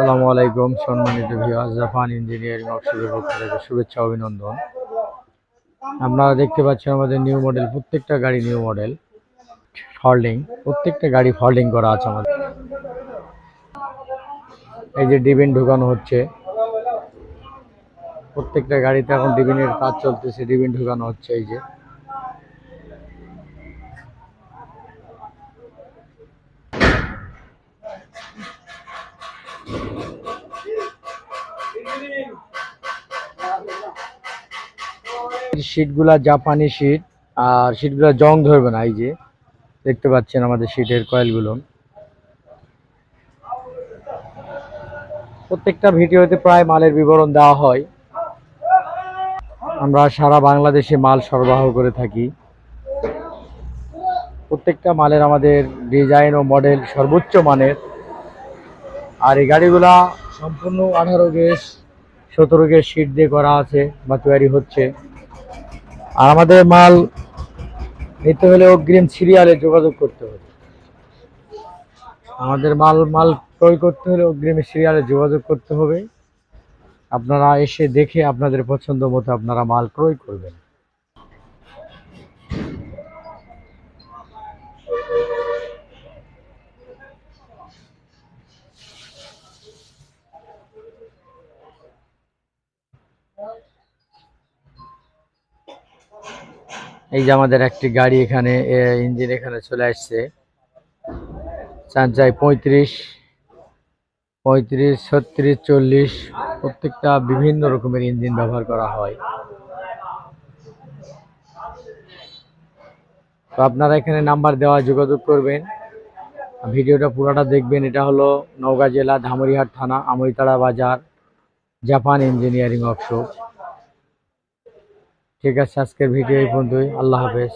সালামু আলাইকুম, সম্মানিত ভিউয়ার্স জাপান ইঞ্জিনিয়ারিং ওয়ার্কশপের পক্ষ থেকে শুভেচ্ছা, অভিনন্দন। আপনারা দেখতে পাচ্ছেন আমাদের নিউ মডেল প্রত্যেকটা গাড়ি নিউ মডেল ফল্ডিং প্রত্যেকটা গাড়ি ফল্ডিং করা আছে আমাদের। এই যে ডিবিন ঢুকানো হচ্ছে, প্রত্যেকটা গাড়িতে এখন ডিবিনের কাজ চলতেছে ডিবিন ঢুকানো হচ্ছে এই যে। শীটগুলা জাপানি শীট আর শীটগুলা জং ধরবে না, এই যে। দেখতে পাচ্ছেন আমাদের শীটের কয়েলগুলো প্রত্যেকটা ভিডিওতে প্রায় মালের বিবরণ দেওয়া হয়। আমরা সারা বাংলাদেশে মাল সরবরাহ করে থাকি। প্রত্যেকটা মালের আমাদের ডিজাইন ও মডেল সর্বোচ্চ মানের। আর এই গাড়িগুলা সম্পূর্ণ আঠারো গেজ, সতেরো গেজ সিট দিয়ে করা আছে বা তৈরি হচ্ছে। আর আমাদের মাল নিতে হলে অগ্রিম সিরিয়ালে যোগাযোগ করতে হবে। আমাদের মাল মাল ক্রয় করতে হলে অগ্রিম সিরিয়ালে যোগাযোগ করতে হবে। আপনারা এসে দেখে আপনাদের পছন্দ মতো আপনারা মাল ক্রয় করবেন। এই যে আমাদের একটি গাড়ি এখানে ইঞ্জিন এখানে চলে আসছে। চার পঁয়ত্রিশ পঁয়ত্রিশ, ছত্রিশ, চল্লিশ, প্রত্যেকটা বিভিন্ন রকমের ইঞ্জিন ব্যবহার করা হয়। তো আপনারা এখানে নাম্বার দেওয়া যোগাযোগ করবেন। ভিডিওটা পুরোটা দেখবেন। এটা হলো নওগাঁ জেলা ধামরিহাট থানা আমরিতাড়া বাজার। Japan engineering workshop. ঠিক আছে আজকের ভিডিও এই পর্যন্তই। আল্লাহ হাফেজ।